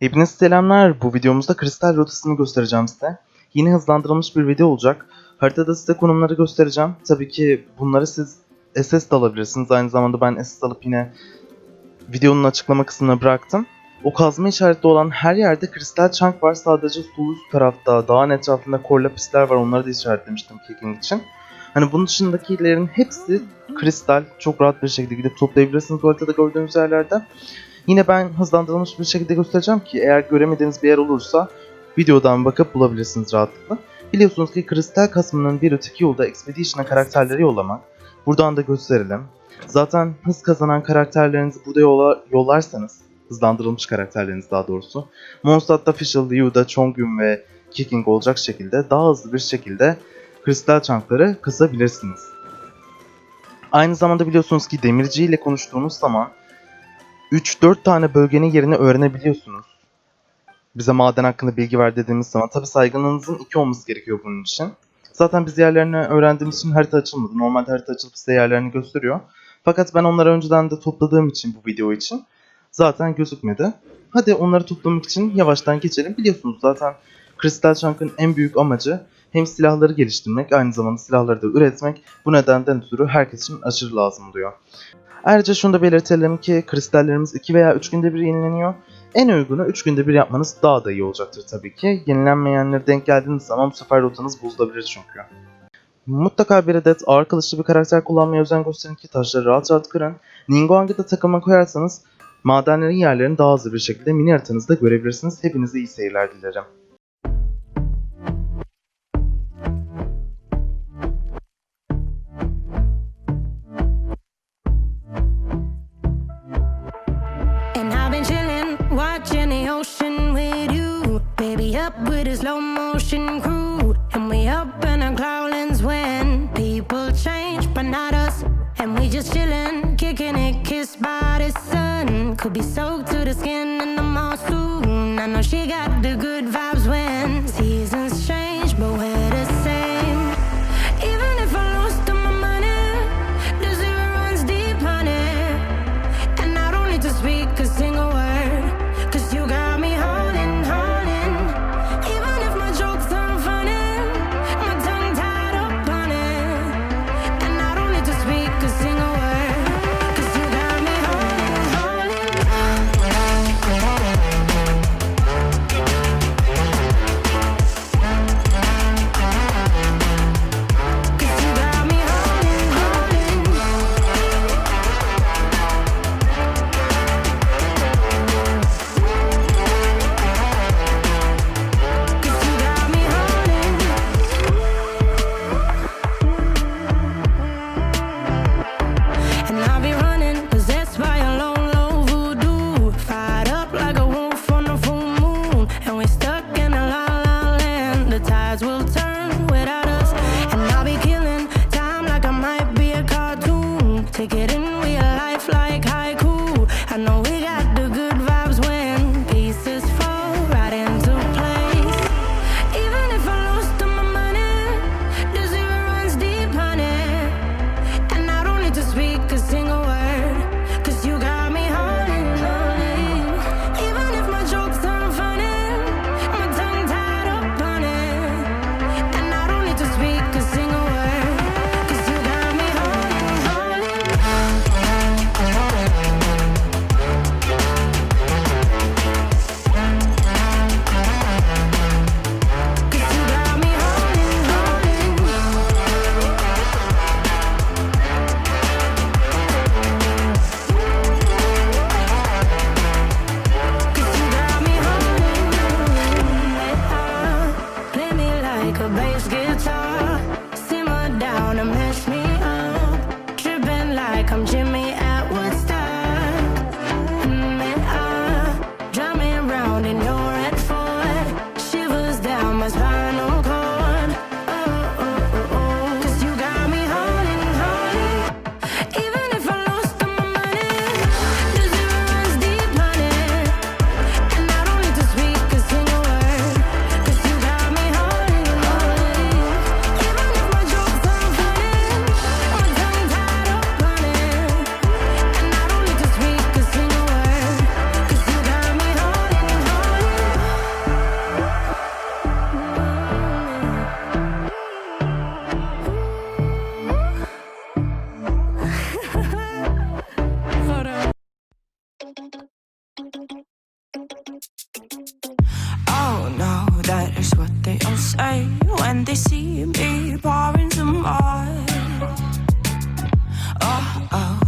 Hepinize selamlar. Bu videomuzda kristal rotasını göstereceğim size. Yine hızlandırılmış bir video olacak. Haritada size konumları göstereceğim. Tabii ki bunları siz SS de alabilirsiniz. Aynı zamanda ben SS alıp yine videonun açıklama kısmına bıraktım. O kazma işaretli olan her yerde kristal chunk var. Sadece sol üst tarafta, dağın etrafında korlapisler var. Onları da işaretlemiştim kicking için. Hani bunun dışındakilerin hepsi kristal. Çok rahat bir şekilde gidip toplayabilirsiniz bu haritada gördüğünüz yerlerde. Yine ben hızlandırılmış bir şekilde göstereceğim ki eğer göremediğiniz bir yer olursa videodan bakıp bulabilirsiniz rahatlıkla. Biliyorsunuz ki kristal kasmanın bir öteki yolda Expedition'a karakterleri yollamak. Buradan da gösterelim. Zaten hız kazanan karakterlerinizi burada yola, yollarsanız, hızlandırılmış karakterleriniz daha doğrusu, Mondstadt'ta Fischl, Liu'da, Chongyun ve Kicking olacak şekilde daha hızlı bir şekilde kristal chunkları kısabilirsiniz. Aynı zamanda biliyorsunuz ki demirci ile konuştuğunuz zaman 3-4 tane bölgenin yerini öğrenebiliyorsunuz. Bize maden hakkında bilgi ver dediğimiz zaman tabi saygınlığınızın 2 olması gerekiyor bunun için. Zaten biz yerlerini öğrendiğimiz için harita açılmadı. Normalde harita açılıp size yerlerini gösteriyor. Fakat ben onları önceden de topladığım için bu video için zaten gözükmedi. Hadi onları toplamak için yavaştan geçelim. Biliyorsunuz zaten Crystal Chunk'ın en büyük amacı hem silahları geliştirmek aynı zamanda silahları da üretmek. Bu nedenden ötürü herkes için aşırı lazım oluyor. Ayrıca şunu da belirtelim ki kristallerimiz 2 veya 3 günde bir yenileniyor. En uygunu 3 günde bir yapmanız daha da iyi olacaktır tabii ki. Yenilenmeyenlere denk geldiğiniz zaman bu sefer rotanız bozulabilir çünkü. Mutlaka bir adet ağır kılıçlı bir karakter kullanmaya özen gösterin ki taşları rahat rahat kırın. Ningguang'da takıma koyarsanız madenlerin yerlerini daha hızlı bir şekilde mini haritanızda görebilirsiniz. Hepinize iyi seyirler dilerim. Slow motion crew. And we up in our cloudlands when people change, but not us. And we just chillin', kicking it, kissed by the sun. Could be soaked to the skin in the mall soon. I know she got the good vibes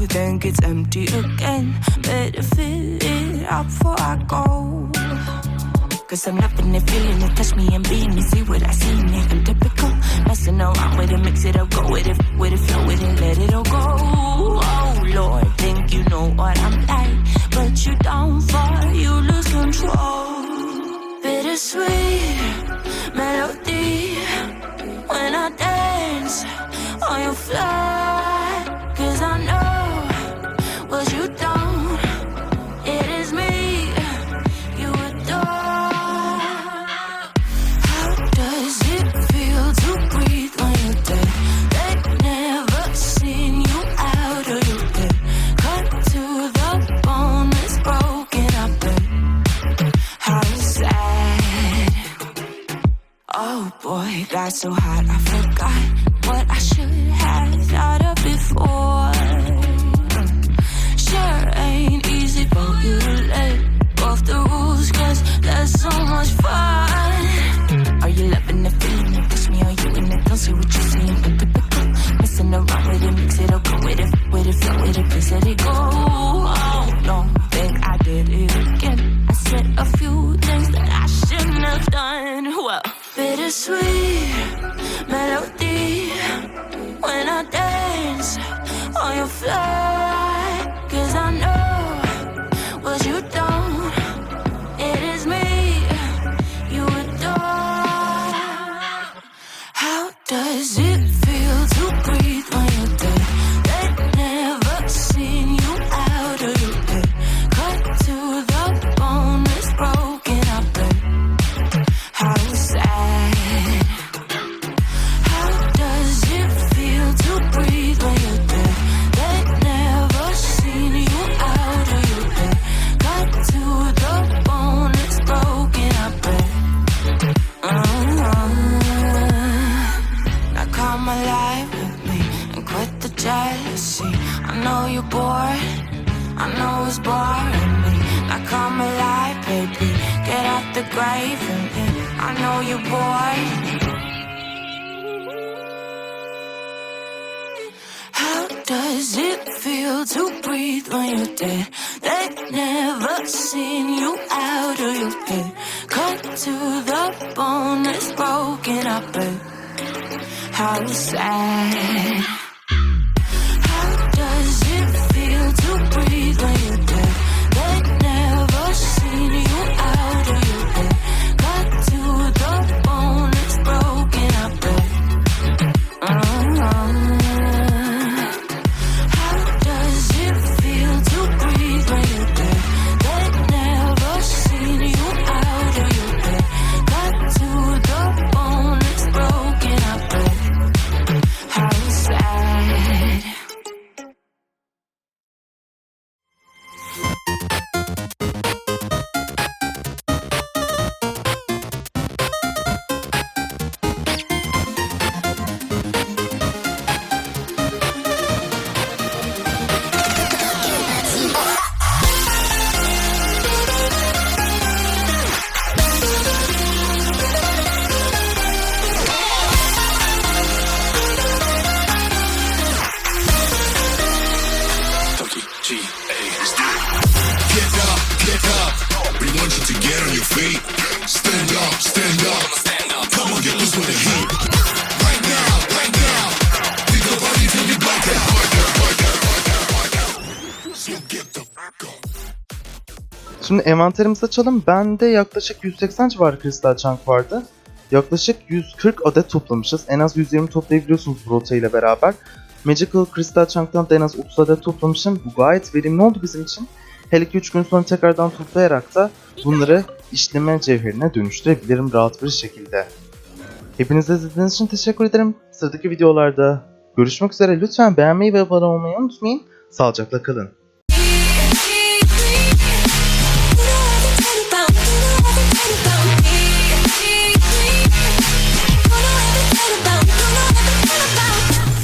Oh, think it's empty again. Better fill it up before I go. Cause I'm loving it, feeling it, touch me and being it. See what I see I'm typical. Messing around with it, mix it up, go with it, with it, flow with it, let it all go. Oh Lord, think you know what I'm like. Got so hot I forgot what I should have thought of before. Sure ain't easy for you let go of the rules, cause there's so much fun. Are you loving the feeling? Push me, are you in it? Don't see what you're seeing, but. Messing around with it, mix it up, with come alive with me and quit the jealousy. I know you're bored, I know it's boring me. Now come alive, baby, get out the grave with me. I know you're bored. How does it feel to breathe when you're dead? They've never seen you out of your bed. Cut to the bone, it's broken up. And how sad. How does it feel to breathe when you're Şimdi envanterimizi açalım. Bende yaklaşık 180 civarı kristal chunk vardı. Yaklaşık 140 adet toplamışız. En az 120 toplayabiliyorsunuz bu rota ile beraber. Magical Crystal Chunk'tan da en az 30 adet toplamışım. Bu gayet verimli oldu bizim için. Hele ki 3 gün sonra tekrardan toplayarak da bunları işleme cevherine dönüştürebilirim rahat bir şekilde. Hepinize izlediğiniz için teşekkür ederim. Sıradaki videolarda görüşmek üzere. Lütfen beğenmeyi ve abone olmayı unutmayın. Sağlıcakla kalın.